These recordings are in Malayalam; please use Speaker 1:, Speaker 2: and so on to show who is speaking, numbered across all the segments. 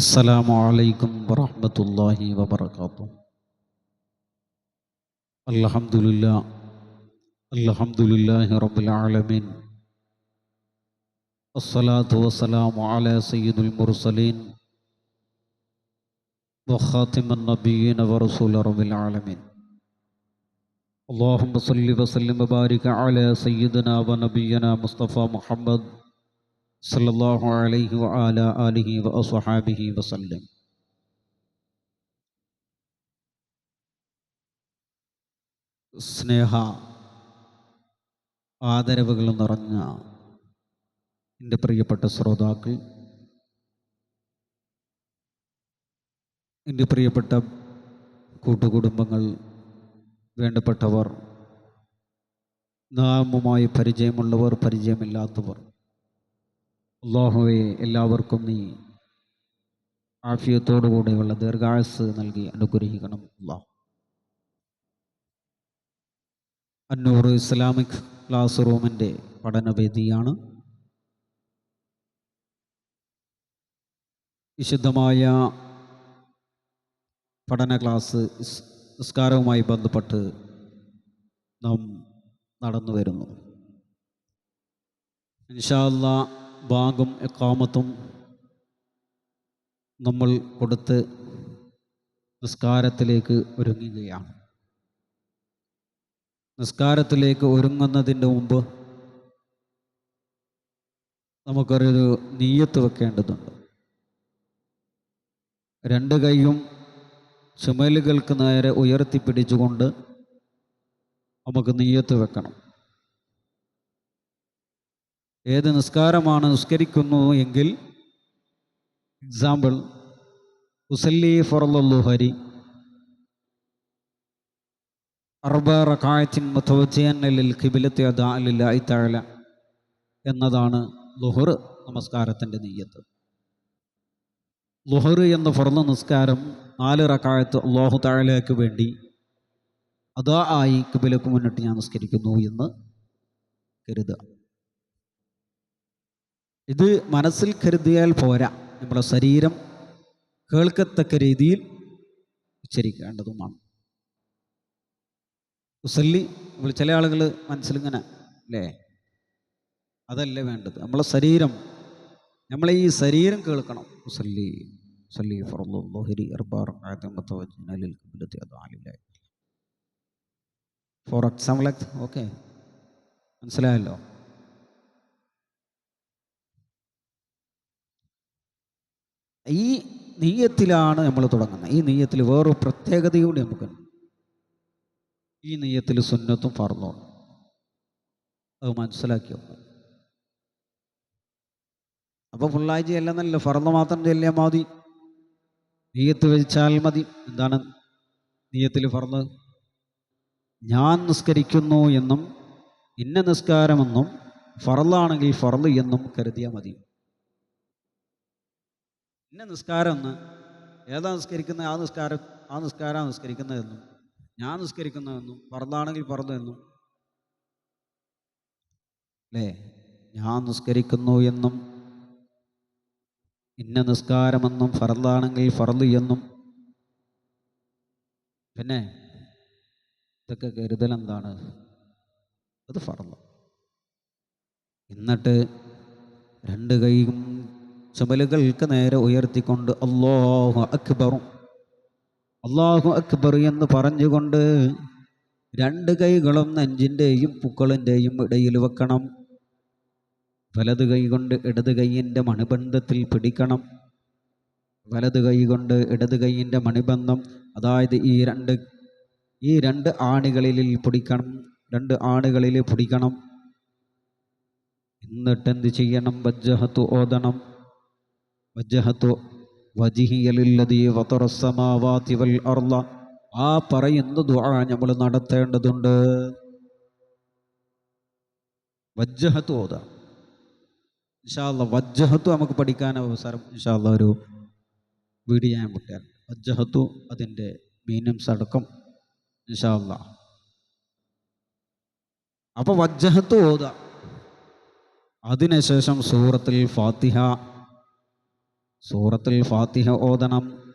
Speaker 1: السلام عليكم ورحمة الله وبركاته. الحمد لله الحمد لله رب العالمين. الصلاة والسلام على سيد المرسلين وخاتم النبيين ورسول رب العالمين. اللهم صل وسلم وبارك على سيدنا ونبينا مصطفى محمد സല്ലാഹു അലൈഹി വആല ആലിഹി വസല്ലം. സ്നേഹ ആദരവുകൾ നിറഞ്ഞ എന്റെ പ്രിയപ്പെട്ട ശ്രോതാക്കൾ എന്റെ പ്രിയപ്പെട്ട കൂട്ടുകുടുംബങ്ങൾ വേണ്ടപ്പെട്ടവർ നാമുമായി പരിചയമുള്ളവർ പരിചയമില്ലാത്തവർ അള്ളാഹുവെ എല്ലാവർക്കും നീ ആഫിയത്തോടുകൂടെയുള്ള ദീർഘായുസ് നൽകി അനുഗ്രഹിക്കണം. അള്ളാഹ്. അന്നൂർ ഇസ്ലാമിക് ക്ലാസ് റൂമിന്റെ പഠനവേദിയാണ്. വിശുദ്ധമായ പഠന ക്ലാസ് നിസ്കാരവുമായി ബന്ധപ്പെട്ട് നാം നടന്നു വരുന്നു. ഇൻഷാല്ല ബാഗും എക്കാമത്തും നമ്മൾ കൊടുത്ത് നിസ്കാരത്തിലേക്ക് ഒരുങ്ങുകയാണ്. നിസ്കാരത്തിലേക്ക് ഒരുങ്ങുന്നതിന്റെ മുമ്പ് നമുക്കൊരു നീയത്ത് വെക്കേണ്ടതുണ്ട്. രണ്ട് കൈയും ചുമലുകൾക്ക് നേരെ ഉയർത്തിപ്പിടിച്ചുകൊണ്ട് നമുക്ക് നീയത്ത് വെക്കണം. ഏത് നിസ്കാരമാണ് നിസ്കരിക്കുന്നു എങ്കിൽ എക്സാമ്പിൾ ഉസല്ലി ഫറലുഹരി അർബ റക്കായത്തിൻ മുത്തവജിയനിൽ കിബിലത്തെ അദാലില്ലായി താഴല എന്നതാണ് ലുഹർ നമസ്കാരത്തിന്റെ നെയ്യത്ത്. ലുഹർ എന്ന ഫർള നിസ്കാരം നാല് റക്കായത്ത് അള്ളാഹു താഴലേക്ക് വേണ്ടി അതാ ആയി കിബിലക്ക് മുന്നിട്ട് ഞാൻ നിസ്കരിക്കുന്നു എന്ന് കരുതുക. ഇത് മനസ്സിൽ കരുതിയാൽ പോരാ. നമ്മുടെ ശരീരം കേൾക്കത്തക്ക രീതിയിൽ ഉച്ചരിക്കേണ്ടതുമാണ്. ഉസല്ലി നമ്മൾ ചില ആളുകൾ മനസ്സിലിങ്ങനെ അല്ലേ? അതല്ല വേണ്ടത്? നമ്മളെ ശരീരം നമ്മളെ ഈ ശരീരം കേൾക്കണം. ഉസല്ലി ഉസല്ലി അർബാർ ഫോർ എക്സാമ്പിൾ ഓക്കെ മനസ്സിലായല്ലോ? ഈ നെയ്യത്തിലാണ് നമ്മൾ തുടങ്ങുന്നത്. ഈ നെയ്യത്തിൽ വേറൊരു പ്രത്യേകതയോടെ നമുക്കുണ്ട് ഈ നെയ്യത്തിൽ സുന്നത്തും ഫർളും അത് മനസ്സിലാക്കിയോ അപ്പോൾ ഫുള്ളാഴ്ച അല്ലെന്നല്ല ഫറന്ന് മാത്രം ചെല്ലിയാൽ മതി. നെയ്യത്ത് വെച്ചാൽ മതി. എന്താണ് നെയ്യത്തിൽ ഫറന്ന് ഞാൻ നിസ്കരിക്കുന്നു എന്നും ഇന്ന നിസ്കാരമെന്നും ഫറലാണെങ്കിൽ ഫറന്ന് എന്നും കരുതിയാൽ മതി. ഇന്ന നിസ്കാരം എന്ന് ഏതാ നിസ്കരിക്കുന്ന? ആ നിസ്കാരം ആ നിസ്കാരം നിസ്കരിക്കുന്നതെന്നും ഞാൻ നിസ്കരിക്കുന്നതെന്നും പറന്നാണെങ്കിൽ പറന്നു എന്നും. അല്ലേ? ഞാൻ നിസ്കരിക്കുന്നു എന്നും. ഇന്ന നിസ്കാരമെന്നും ഫറലാണെങ്കിൽ ഫറൽ എന്നും. പിന്നെ ഇതൊക്കെ കരുതൽ എന്താണ് അത് ഫറല എന്നിട്ട് രണ്ട് കൈയും ചുമലുകൾക്ക് നേരെ ഉയർത്തിക്കൊണ്ട് അള്ളാഹു അക്ബറും അള്ളാഹു അക്ബർ എന്ന് പറഞ്ഞുകൊണ്ട് രണ്ട് കൈകളും നെഞ്ചിന്റെയും പൂക്കളിന്റെയും ഇടയിൽ വെക്കണം. വലത് കൈ കൊണ്ട് ഇടത് കൈയിന്റെ മണിബന്ധത്തിൽ പിടിക്കണം. വലത് കൈ കൊണ്ട് ഇടത് കൈയിന്റെ മണിബന്ധം അതായത് ഈ രണ്ട് ഈ രണ്ട് ആണികളിൽ പിടിക്കണം രണ്ട് ആണികളിൽ പിടിക്കണം. എന്നിട്ട് എന്ത് ചെയ്യണം? വജ്ജഹത്ത് ഓതണം. വജ്ജഹത്തു വജിഹിയലില്ലതീ വതറസമാവാതി വൽ അർള. ആ പറയുന്ന ദുആ നമ്മൾ നടത്തേണ്ടതുണ്ട്. വജ്ജഹത്ത് ഇൻഷാ ഇൻഷാല്ല വജ്ജഹത്തു നമുക്ക് പഠിക്കാൻ അവസരം ഇൻഷാല്ല ഒരു വീഡിയോ ഞാൻ വിട്ടാൽ വജ്ജഹത്തു അതിന്റെ മീനിങ്സ് അടക്കം ഇൻഷാല്ല അപ്പോൾ വജ്ജഹത്ത് ഓത. അതിനുശേഷം സൂറത്തിൽ ഫാത്തിഹ സൂറത്തുൽ ഫാത്തിഹ ഓതണം.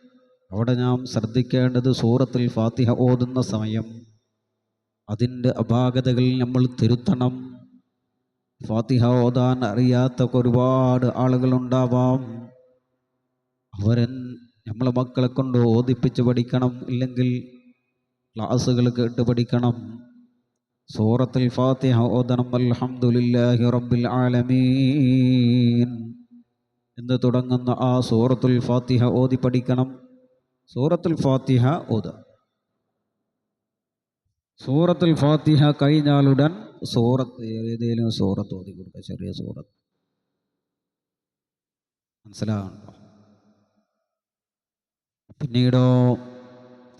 Speaker 1: അവിടെ നാം ശ്രദ്ധിക്കേണ്ടത് സൂറത്തിൽ ഫാത്തിഹ ഓതുന്ന സമയം. അതിന്റെ അപാകതകൾ നമ്മൾ തിരുത്തണം. ഫാത്തിഹ ഓതാൻ അറിയാത്ത ഒരുപാട് ആളുകളുണ്ടാവാം. അവരെ നമ്മളെ മക്കളെ കൊണ്ട് ഓതിപ്പിച്ച് പഠിക്കണം. ഇല്ലെങ്കിൽ ക്ലാസ്സുകൾ കേട്ട് പഠിക്കണം. സൂറത്തിൽ ഫാത്തിഹ ഓതണം. അൽഹംദുലില്ലാഹി റബ്ബിൽ ആലമീൻ. എന്ന് തുടങ്ങുന്ന ആ സൂറത്തുൽ ഫാത്തിഹ ഓതി പഠിക്കണം. സൂറത്തുൽ ഫാത്തിഹ ഓത. സൂറത്തുൽ ഫാത്തിഹ കഴിഞ്ഞാലുടൻ സൂറത്ത് ഏതെങ്കിലും സൂറത്ത് ഓതി കൊടുക്കുക ചെറിയ സൂറത്ത്. മനസ്സിലാകണ്ടോ പിന്നീടോ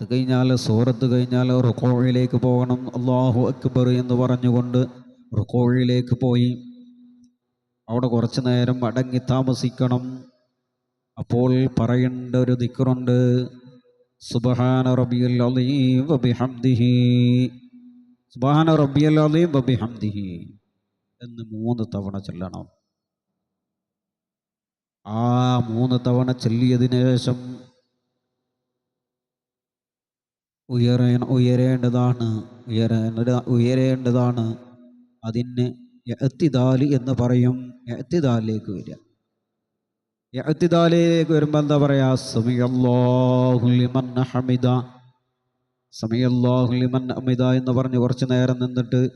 Speaker 1: ഇത് കഴിഞ്ഞാൽ സൂറത്ത് കഴിഞ്ഞാൽ റുക്കോഴിലേക്ക് പോകണം. അള്ളാഹു അക്ബർ എന്ന് പറഞ്ഞുകൊണ്ട് റുക്കോഴിലേക്ക് പോയി. അവിടെ കുറച്ച് നേരം അടങ്ങി താമസിക്കണം. അപ്പോൾ പറയേണ്ട ഒരു ദിക്കറുണ്ട് സുബഹാന റബിയൽ അലീം വബിഹംദിഹി സുബഹാന റബിയൽ അലീം വബിഹംദിഹി എന്ന് മൂന്ന് തവണ ചൊല്ലണം. ആ മൂന്ന് തവണ ചൊല്ലിയതിനു ശേഷം ഉയരേ ഉയരേണ്ടതാണ് ഉയരേണ്ട ഉയരേണ്ടതാണ്. അതിന് എത്തിദാൽ എന്ന് പറയും. എത്തിദാലിലേക്ക് വരിക. എത്തിദാലിലേക്ക് വരുമ്പോൾ എന്താ പറയാ? സമയല്ലാഹുലിമൻ ഹമിദ. സമയല്ലാഹുലിമൻ അമിദ എന്ന് പറഞ്ഞ് കുറച്ച് നേരം നിന്നിട്ട്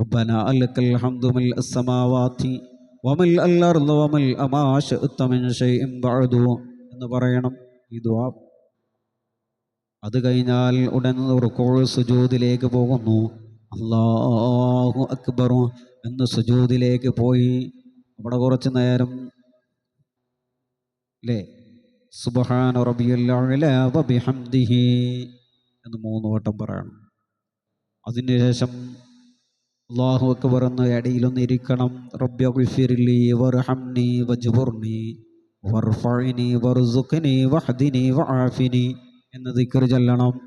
Speaker 1: റുബന അലക്കൽ ഹംദുമിൽ അസ്സമാവാതി വമിൽ അല്ലർദ് വമിൽ അമാശ മിൻ ഷൈഇൻ ബഅദു എന്ന് പറയണം ഈ ദുആ. അത് കഴിഞ്ഞാൽ ഉടൻ റുക്കോൾ സുജൂദിലേക്ക് പോകുന്നു. അള്ളാഹു അക്ബർ. എന്ന് സുജൂതിലേക്ക് പോയി. അവിടെ കുറച്ച് നേരം അല്ലേ സുബഹാൻ റബിയല്ലാഹി എന്ന് മൂന്ന് വട്ടം പറയണം. അതിനുശേഷം അള്ളാഹു അക്ബർ എന്ന് ഇടയിലൊന്ന് ഇരിക്കണം. റബ്ബിർലി വർഹംനി വജ്ബുർനി വർഫഅനി വർസുഖിനി വഹദിനി വആഫിനി എന്ന് ദിക്കർ ചൊല്ലണം.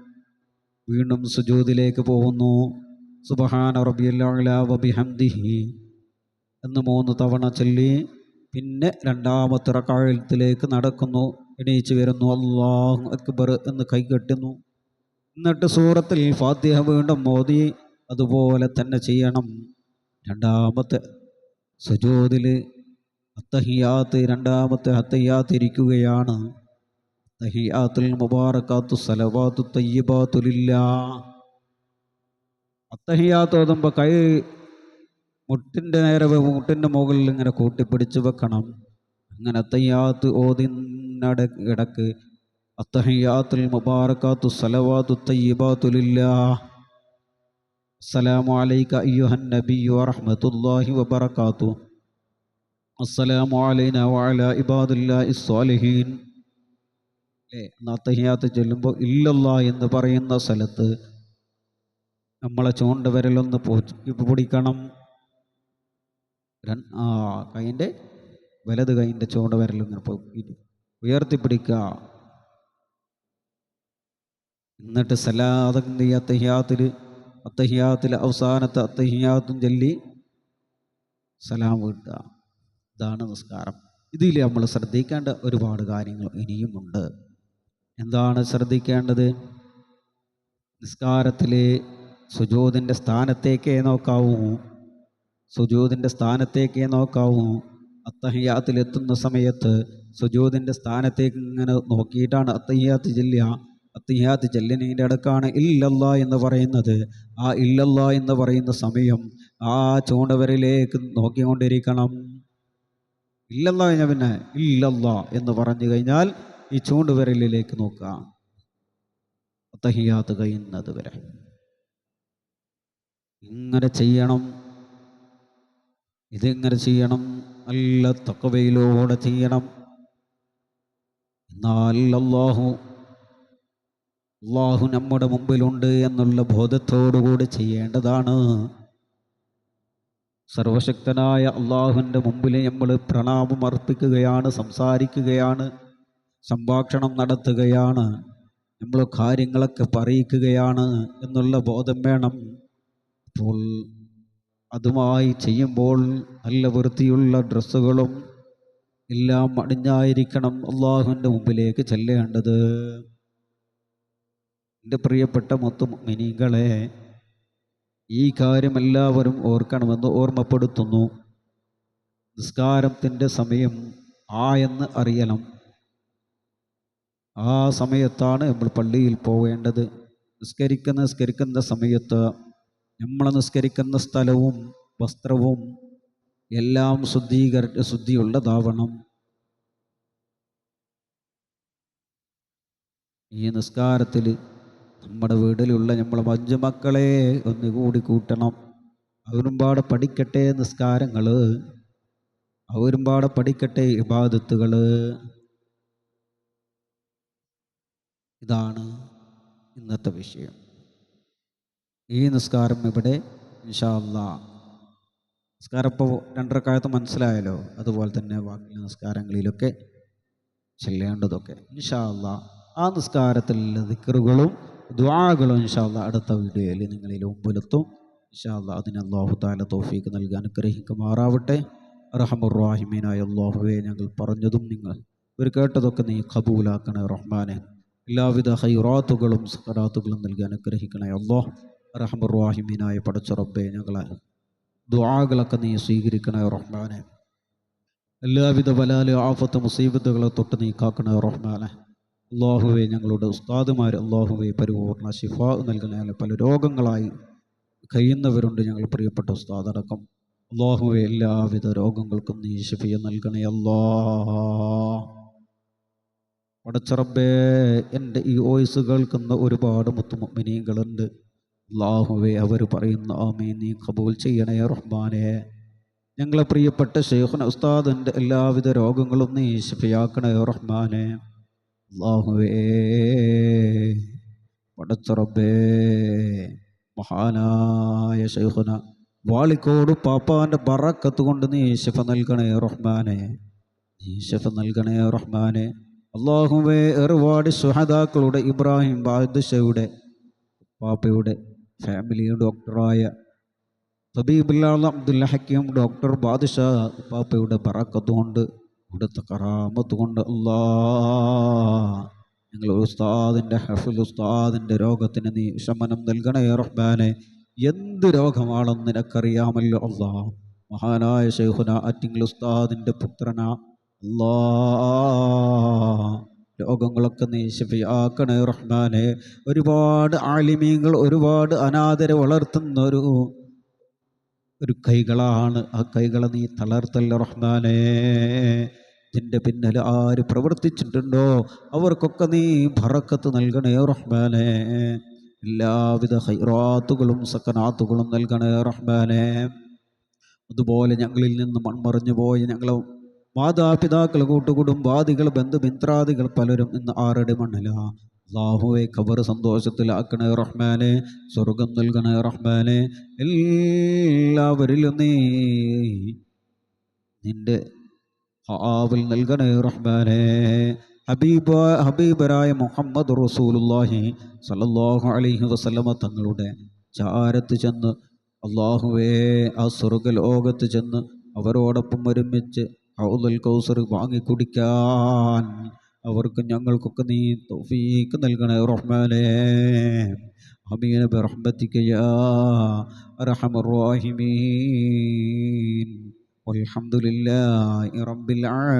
Speaker 1: വീണ്ടും സുജൂദിലേക്ക് പോകുന്നു. സുബഹാന റബിയല്ലാഹി എന്ന് മൂന്ന് തവണ ചൊല്ലി പിന്നെ രണ്ടാമത്തെ റക്കാഴത്തിലേക്ക് നടക്കുന്നു എണീച്ച് വരുന്നു അള്ളാഹു അക്ബർ എന്ന് കൈകെട്ടുന്നു എന്നിട്ട് സൂറത്തിൽ ഫാത്തിഹ വീണ്ടും മോദി അതുപോലെ തന്നെ ചെയ്യണം. രണ്ടാമത്തെ സുജോതിൽ അത്തഹിയാത്ത് രണ്ടാമത്തെ അത്തഹിയാത്ത് ഇരിക്കുകയാണ്. തഹിയാത്തുൽ മുബാറക്കാത്തു സലവാത്തു തയ്യബാത്തുലില്ലാ അത്തഹിയാത്ത് ഓതുമ്പോൾ കൈ മുട്ടിന്റെ നേരെ മുട്ടിന്റെ മുകളിൽ ഇങ്ങനെ കൂട്ടിപ്പിടിച്ച് വെക്കണം. അങ്ങനെ അത്തഹിയാത്ത് ഓതിനട ഇടയ്ക്ക് അത്തഹിയാത്തുൽ മുബാറക്കാത്തു സലവാത്തു തയ്യബാത്തുലില്ലാ അസ്സലാമു അലൈക അയ്യുഹൻ നബി വറഹ്മത്തുള്ളാഹി വബറകാത്തു. അസ്സലാമു അലൈന വഅല ഇബാദില്ലാഹി സ്വാലിഹീൻ അല്ലേ അത്തഹിയാത്ത് ചൊല്ലുമ്പോൾ ഇല്ലല്ലാ എന്ന് പറയുന്ന സ്ഥലത്ത് നമ്മളെ ചൂണ്ട വിരലൊന്ന് പൊടിക്കണം. ആ കൈന്റെ വലത് കൈന്റെ ചൂണ്ട വിരലിങ്ങനെ ഉയർത്തി ഉയർത്തിപ്പിടിക്കുക. എന്നിട്ട് സലാദി അത്തഹിയാത്തിൽ അത്തഹിയാത്തിൽ അവസാനത്തെ അത്തഹിയാത്തും ചൊല്ലി സലാം വീട്ടുക. ഇതാണ് നിസ്കാരം. ഇതിൽ നമ്മൾ ശ്രദ്ധിക്കേണ്ട ഒരുപാട് കാര്യങ്ങൾ ഇനിയുമുണ്ട്. എന്താണ് ശ്രദ്ധിക്കേണ്ടത്? നിസ്കാരത്തിലെ സുജൂതിന്റെ സ്ഥാനത്തേക്കേ നോക്കാവൂ. സുജൂതിന്റെ സ്ഥാനത്തേക്കേ നോക്കാവൂ. അത്തഹിയാത്തിൽ എത്തുന്ന സമയത്ത് സുജൂതിന്റെ സ്ഥാനത്തേക്ക് ഇങ്ങനെ നോക്കിയിട്ടാണ് അത്തഹയാത്ത് ചെല്ലുക. അത്തഹയാത്ത് ചെല്ലിനീന്റെ അടുക്കാണ് ഇല്ലല്ല എന്ന് പറയുന്നത്. ആ ഇല്ലല്ല എന്ന് പറയുന്ന സമയം ആ ചൂണ്ടവരിലേക്ക് നോക്കിക്കൊണ്ടിരിക്കണം. ഇല്ലല്ല കഴിഞ്ഞാൽ പിന്നെ ഇല്ലല്ല എന്ന് പറഞ്ഞു കഴിഞ്ഞാൽ ഈ ചൂണ്ടുവിരലിലേക്ക് നോക്കുക. അത്തഹിയാത്ത് കഴിയുന്നത് വരെ. ഇങ്ങനെ ചെയ്യണം ഇതിങ്ങനെ ചെയ്യണം നല്ല തക്കവയിലൂടെ ചെയ്യണം. എന്നാൽ അള്ളാഹു അള്ളാഹു നമ്മുടെ മുമ്പിലുണ്ട് എന്നുള്ള ബോധത്തോടുകൂടി ചെയ്യേണ്ടതാണ്. സർവശക്തനായ അള്ളാഹുവിന്റെ മുമ്പിൽ നമ്മൾ പ്രണാമം അർപ്പിക്കുകയാണ് സംസാരിക്കുകയാണ് സംഭാഷണം നടത്തുകയാണ് നമ്മൾ കാര്യങ്ങളൊക്കെ പറയിക്കുകയാണ് എന്നുള്ള ബോധം വേണം. അപ്പോൾ അതുമായി ചെയ്യുമ്പോൾ നല്ല വൃത്തിയുള്ള ഡ്രസ്സുകളും എല്ലാം അണിഞ്ഞായിരിക്കണം അള്ളാഹുവിന്റെ മുമ്പിലേക്ക് ചെല്ലേണ്ടത്. എന്റെ പ്രിയപ്പെട്ട മൊത്തം മിനികളെ ഈ കാര്യം എല്ലാവരും ഓർക്കണമെന്ന് ഓർമ്മപ്പെടുത്തുന്നു. നിസ്കാരത്തിന്റെ സമയം ആ എന്ന് അറിയണം. ആ സമയത്താണ് നമ്മൾ പള്ളിയിൽ പോവേണ്ടത്. നിസ്കരിക്കുന്ന നിസ്കരിക്കുന്ന സമയത്ത് നമ്മൾ നിസ്കരിക്കുന്ന സ്ഥലവും വസ്ത്രവും എല്ലാം ശുദ്ധീകര ശുദ്ധിയുള്ളതാവണം. ഈ നിസ്കാരത്തിൽ നമ്മുടെ വീട്ടിലുള്ള നമ്മൾ മഞ്ചു മക്കളെ ഒന്നുകൂടി കൂട്ടണം. അവരും പഠിക്കട്ടെ നിസ്കാരങ്ങൾ അവരും പഠിക്കട്ടെ ഇബാദത്തുകൾ ഇതാണ് ഇന്നത്തെ വിഷയം. ഈ നിസ്കാരം ഇവിടെ ഇൻഷാല്ല നിസ്കാരം ഇപ്പോൾ രണ്ടരക്കാലത്ത് മനസ്സിലായല്ലോ. അതുപോലെ തന്നെ ബാക്കി നിസ്കാരങ്ങളിലൊക്കെ ചെല്ലേണ്ടതൊക്കെ. ഇൻഷാല്ല ആ നിസ്കാരത്തിലുള്ള ദിക്കറുകളും ദ്വാകളും ഇൻഷാല്ല അടുത്ത വീഡിയോയിൽ നിങ്ങളിൽ മുമ്പിലെത്തും. ഇൻഷാല്ല അതിന് അള്ളാഹു താല തോഫീക്ക് നൽകി അനുഗ്രഹിക്കുമാറാവട്ടെ. റഹമുറാഹിമീനായ അള്ളാഹുവെ ഞങ്ങൾ പറഞ്ഞതും നിങ്ങൾ ഒരു കേട്ടതൊക്കെ നീ കബൂലാക്കണേ റഹ്മാനെ. എല്ലാവിധ ഹൈറാത്തുകളും സഹറാത്തുകളും നൽകി അനുഗ്രഹിക്കണേ അള്ളാഹ് റഹമുറാഹിമീനായ റബ്ബെ ഞങ്ങളെ ദുആകളൊക്കെ നീ സ്വീകരിക്കണേ റഹ്മാനെ. എല്ലാവിധ ബലാൽ ആഫത്ത് മുസീബത്തുകളെ തൊട്ട് നീ കാക്കണേ റഹ്മാനെ. അള്ളാഹുവെ ഞങ്ങളുടെ ഉസ്താദുമാർ അള്ളാഹുവെ പരിപൂർണ ശിഫ നൽകണേ. പല രോഗങ്ങളായി കഴിയുന്നവരുണ്ട് ഞങ്ങൾ പ്രിയപ്പെട്ട ഉസ്താദടക്കം. അള്ളാഹുവെ എല്ലാവിധ രോഗങ്ങൾക്കും നീ ശിഫിയ നൽകണേ അല്ലാ. പടച്ചറബേ എന്റെ ഈ വോയിസ് കേൾക്കുന്ന ഒരുപാട് മുത്തുമിനികളുണ്ട് അള്ളാഹുവെ അവർ പറയുന്ന ആമീൻ നീ കബൂൽ ചെയ്യണേ റഹ്മാനെ. ഞങ്ങളെ പ്രിയപ്പെട്ട ഷെയ്ഖുന ഉസ്താദിന്റെ എല്ലാവിധ രോഗങ്ങളും നീ ശിഫയാക്കണേ റഹ്മാനെ. അള്ളാഹുവേ പടച്ചറബേ മഹാനായ ഷെയ്ഖുന വാളിക്കോട് പാപ്പാന്റെ ബറക്കത്ത് കൊണ്ട് നീ ശിഫ നൽകണേ റഹ്മാനെ. നീ ശിഫ നൽകണേ റഹ്മാനെ. അള്ളാഹുവേ ഒരുപാട് സുഹതാക്കളുടെ ഇബ്രാഹിം ബാദുഷയുടെ പാപ്പയുടെ ഫാമിലി ഡോക്ടറായ തബീബുല്ലാ അബ്ദുല്ല ഹക്കീം ഡോക്ടർ ബാദുഷാ പാപ്പയുടെ ബറക്കത്ത് കൊണ്ട് ഇവിടുത്തെ കറാമത്ത് കൊണ്ട് അല്ലാ ഞങ്ങൾ ഉസ്താദിന്റെ ഹഫുൽ ഉസ്താദിന്റെ രോഗത്തിന് നീ ശമനം നൽകണേ റഹ്ബാനെ എന്ത് രോഗമാണെന്ന് നിനക്കറിയാമല്ലോ അല്ലാ. മഹാനായ ഷെയ്ഖുന അറ്റിങ്ങൾ ഉസ്താദിന്റെ പുത്രന അല്ലാ. രോഗങ്ങളൊക്കെ നീ ആക്കണേ റഹ്മാനെ. ഒരുപാട് ആലിമീങ്ങൾ ഒരുപാട് അനാദര വളർത്തുന്ന ഒരു ഒരു കൈകളാണ്. ആ കൈകളെ നീ തളർത്തല്ല റഹ്മാനെ. ഇതിന്റെ പിന്നിൽ ആര് പ്രവർത്തിച്ചിട്ടുണ്ടോ? അവർക്കൊക്കെ നീ ഭറക്കത്ത് നൽകണേ റഹ്മാനെ. എല്ലാവിധ ഹൈറാത്തുകളും സക്കനാത്തുകളും നൽകണേ റഹ്മാനെ. അതുപോലെ ഞങ്ങളിൽ നിന്ന് മൺമറിഞ്ഞു പോയ ഞങ്ങളെ മാതാപിതാക്കൾ കൂട്ടുകുടുംബാദികൾ ബന്ധുമിത്രാദികൾ പലരും ഇന്ന് ആരുടെ മണ്ണില? അള്ളാഹുവെ ഖബർ സന്തോഷത്തിലാക്കണേ റഹ്മാനെ സ്വർഗം നൽകണേ റഹ്മാനെ. എല്ലാവരിലും നീ നിന്റെ ആവൽ നൽകണേ റഹ്മാനെ. ഹബീബ ഹബീബരായ മുഹമ്മദ് റസൂലുല്ലാഹി സലല്ലാഹു അലൈഹി വസല്ലമ തങ്ങളുടെ ചാരത്ത് ചെന്ന് അള്ളാഹുവേ ആ സ്വർഗ ലോകത്ത് ചെന്ന് അവരോടൊപ്പം ഒരുമിച്ച് ഔദൽ കൗസർ വാങ്ങിക്കുടിക്കാൻ അവർക്ക് ഞങ്ങൾക്കൊക്കെ നീ തൗഫീക്ക് നൽകണേ റഹ്മാനെ അമീന ബിറഹ്മതിക യാ അർഹമർ റഹീമീൻ والحمد لله رب العالمين